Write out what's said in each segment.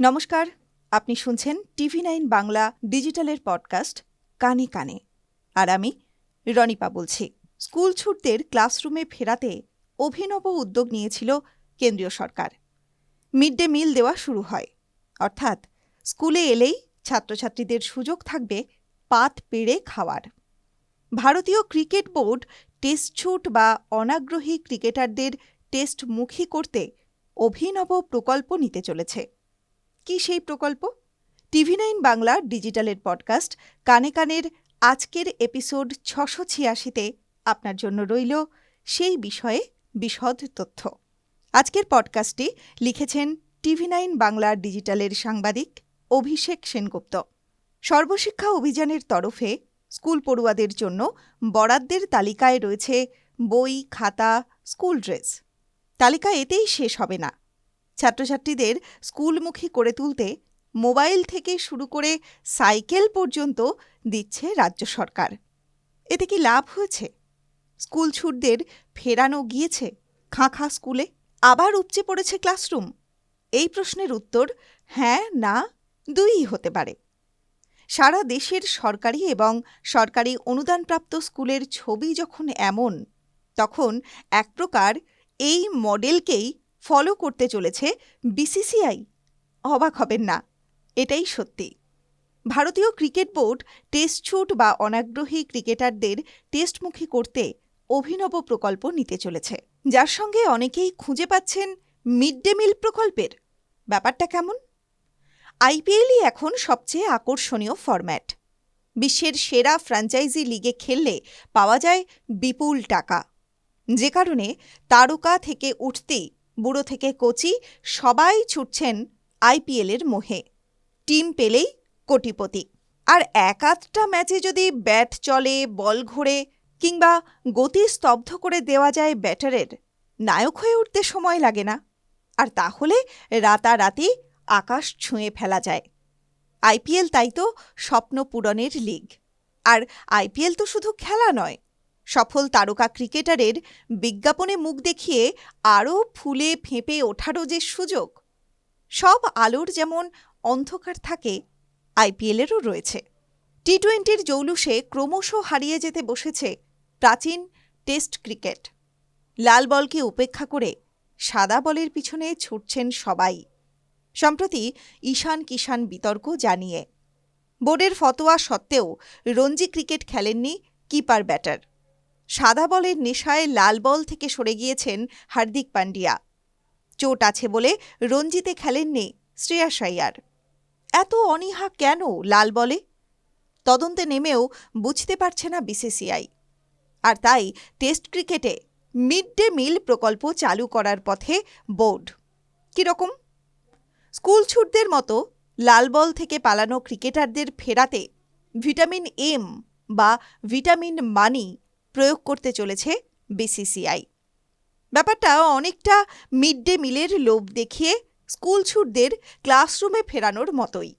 নমস্কার, আপনি শুনছেন টিভি নাইন বাংলা ডিজিটালের পডকাস্ট কানে কানে। আর আমি রনিপা বলছি। স্কুল ছুটদের ক্লাসরুমে ফেরাতে অভিনব উদ্যোগ নিয়েছিল কেন্দ্রীয় সরকার। মিড ডে মিল দেওয়া শুরু হয়। অর্থাৎ স্কুলে এলেই ছাত্রছাত্রীদের সুযোগ থাকবে পাত পেড়ে খাওয়ার। ভারতীয় ক্রিকেট বোর্ড টেস্ট ছুট বা অনাগ্রহী ক্রিকেটারদের টেস্টমুখী করতে অভিনব প্রকল্প নিতে চলেছে। কি সেই প্রকল্প? টিভি নাইন বাংলা ডিজিটালের পডকাস্ট কানে কানের আজকের এপিসোড ছশো ছিয়াশিতে আপনার জন্য রইল সেই বিষয়ে বিশদ তথ্য। আজকের পডকাস্টটি লিখেছেন টিভি নাইন বাংলা ডিজিটালের সাংবাদিক অভিষেক সেনগুপ্ত। সর্বশিক্ষা অভিযানের তরফে স্কুল পড়ুয়াদের জন্য বরাদ্দের তালিকায় রয়েছে বই, খাতা, স্কুল ড্রেস। তালিকা এতেই শেষ হবে না। ছাত্রছাত্রীদের স্কুলমুখী করে তুলতে মোবাইল থেকে শুরু করে সাইকেল পর্যন্ত দিচ্ছে রাজ্য সরকার। এতে কি লাভ হয়েছে? স্কুল ছুটদের ফেরানো গিয়েছে? খাঁ খাঁ স্কুলে আবার উপচে পড়েছে ক্লাসরুম? এই প্রশ্নের উত্তর হ্যাঁ না, দুইই হতে পারে। সারা দেশের সরকারি এবং সরকারি অনুদানপ্রাপ্ত স্কুলের ছবি যখন এমন, তখন এক প্রকার এই মডেলকেই ফলো করতে চলেছে বিসিসিআই। অবাক হবেন না, এটাই সত্যি। ভারতীয় ক্রিকেট বোর্ড টেস্ট ছুট বা অনাগ্রহী ক্রিকেটারদের টেস্টমুখী করতে অভিনব প্রকল্প নিতে চলেছে। যার সঙ্গে অনেকেই খুঁজে পাচ্ছেন মিড ডে মিল প্রকল্পের। ব্যাপারটা কেমন? আইপিএলই এখন সবচেয়ে আকর্ষণীয় ফরম্যাট। বিশ্বের সেরা ফ্র্যাঞ্চাইজি লিগে খেললে পাওয়া যায় বিপুল টাকা। যে কারণে তারকা থেকে উঠতেই বুড়ো থেকে কোচি, সবাই ছুটছেন আইপিএলের মোহে। টিম পেলেই কোটিপতি। আর এক আধটা ম্যাচে যদি ব্যাট চলে, বল ঘোরে কিংবা গতি স্তব্ধ করে দেওয়া যায় ব্যাটারের, নায়ক হয়ে উঠতে সময় লাগে না। আর তাহলে রাতারাতি আকাশ ছুঁয়ে ফেলা যায়। আইপিএল তাই তো স্বপ্ন পূরণের লিগ। আর আইপিএল তো শুধু খেলা নয় সফল তারকা ক্রিকেটারের বিজ্ঞাপনে মুখ দেখিয়ে আরও ফুলে ফেঁপে ওঠারও যে সুযোগ, সব আলোর যেমন অন্ধকার থাকে আইপিএলেরও রয়েছে। টি টোয়েন্টির জৌলুসে ক্রমশ হারিয়ে যেতে বসেছে প্রাচীন টেস্ট ক্রিকেট। লাল বলকে উপেক্ষা করে সাদা বলের পিছনে ছুটছেন সবাই, সম্প্রতি ঈশান কিষান বিতর্ক জানিয়ে। বোর্ডের ফতোয়া সত্ত্বেও রঞ্জি ক্রিকেট খেলেননি কিপার ব্যাটার। সাদা বলের নেশায় লাল বল থেকে সরে গিয়েছেন হার্দিক পান্ডিয়া চোট আছে বলে রঞ্জিতে খেলেননি শ্রেয়াস আইয়ার এত অনীহা কেন লাল বলে? তদন্তে নেমেও বুঝতে পারছে না বিসিসিআই। আর তাই টেস্ট ক্রিকেটে মিড ডে মিল প্রকল্প চালু করার পথে বোর্ড। কীরকম স্কুল ছুটদের মতো লাল বল থেকে পালানো ক্রিকেটারদের ফেরাতে ভিটামিন এম বা ভিটামিন মানি প্রয়োগ করতে চলেছে বিসিসিআই ব্যাপারটা অনেকটা মিড ডে মিলের লোভ দেখিয়ে স্কুল ছুটদের ক্লাসরুমে ফেরানোর মতোই।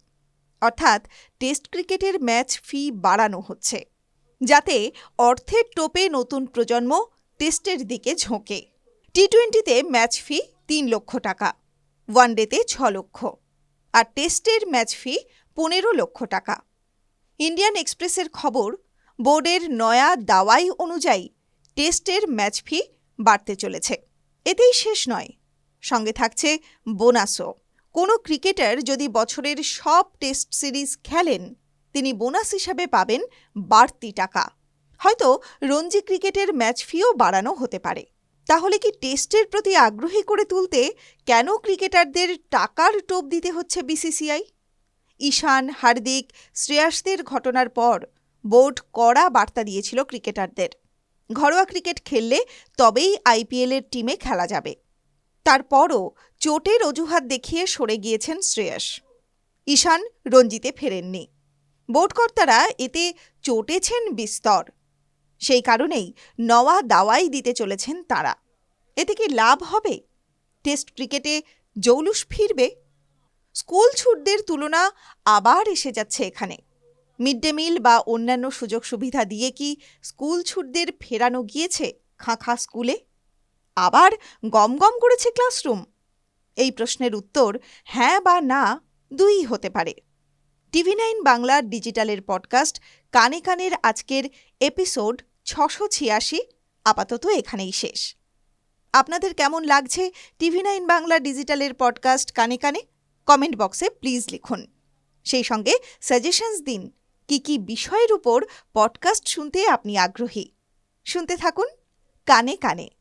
অর্থাৎ টেস্ট ক্রিকেটের ম্যাচ ফি বাড়ানো হচ্ছে, যাতে অর্থের টোপে নতুন প্রজন্ম টেস্টের দিকে ঝোঁকে। টি টোয়েন্টিতে ম্যাচ ফি তিন লক্ষ টাকা, ওয়ানডেতে ছ লক্ষ, আর টেস্টের ম্যাচ ফি পনেরো লক্ষ টাকা। ইন্ডিয়ান এক্সপ্রেসের খবর বোর্ডের নয়া দাওয়াই অনুযায়ী টেস্টের ম্যাচ ফি বাড়তে চলেছে। এতেই শেষ নয়। সঙ্গে থাকছে বোনাসও। কোনো ক্রিকেটার যদি বছরের সব টেস্ট সিরিজ খেলেন, তিনি বোনাস হিসাবে পাবেন বাড়তি টাকা। হয়তো রঞ্জি ক্রিকেটের ম্যাচ ফিও বাড়ানো হতে পারে। তাহলে কি টেস্টের প্রতি আগ্রহী করে তুলতে কেন ক্রিকেটারদের টাকার টোপ দিতে হচ্ছে বিসিসিআই? ঈশান, হার্দিক, শ্রেয়াসদের ঘটনার পর বোর্ড কড়া বার্তা দিয়েছিল ক্রিকেটারদের। ঘরোয়া ক্রিকেট খেললে তবেই আইপিএলের টিমে খেলা যাবে। তারপরও চোটের অজুহাত দেখিয়ে সরে গিয়েছেন শ্রেয়স। ঈশান রঞ্জিতে ফেরেননি। বোর্ডকর্তারা এতে চটেছেন বিস্তর। সেই কারণেই নওয়া দাওয়াই দিতে চলেছেন তারা। এতে কি লাভ হবে? টেস্ট ক্রিকেটে জৌলুস ফিরবে? স্কুল ছুটদের তুলনা আবার এসে যাচ্ছে এখানে। মিড ডে মিল বা অন্যান্য সুযোগ সুবিধা দিয়ে কি স্কুল ছুটদের ফেরানো গিয়েছে খাঁ খাঁ স্কুলে? আবার গম গম করেছে ক্লাসরুম? এই প্রশ্নের উত্তর হ্যাঁ বা না দুইই হতে পারে। টিভি নাইন বাংলার ডিজিটালের পডকাস্ট কানে কানের আজকের এপিসোড ছশো ছিয়াশি আপাতত এখানেই শেষ। আপনাদের কেমন লাগছে টিভি নাইন বাংলা ডিজিটালের পডকাস্ট কানে কানে? কমেন্ট বক্সে প্লিজ লিখুন। সেই সঙ্গে সাজেশনস দিন কি কি বিষয়ের উপর পডকাস্ট শুনতে আপনি আগ্রহী? শুনতে থাকুন কানে কানে।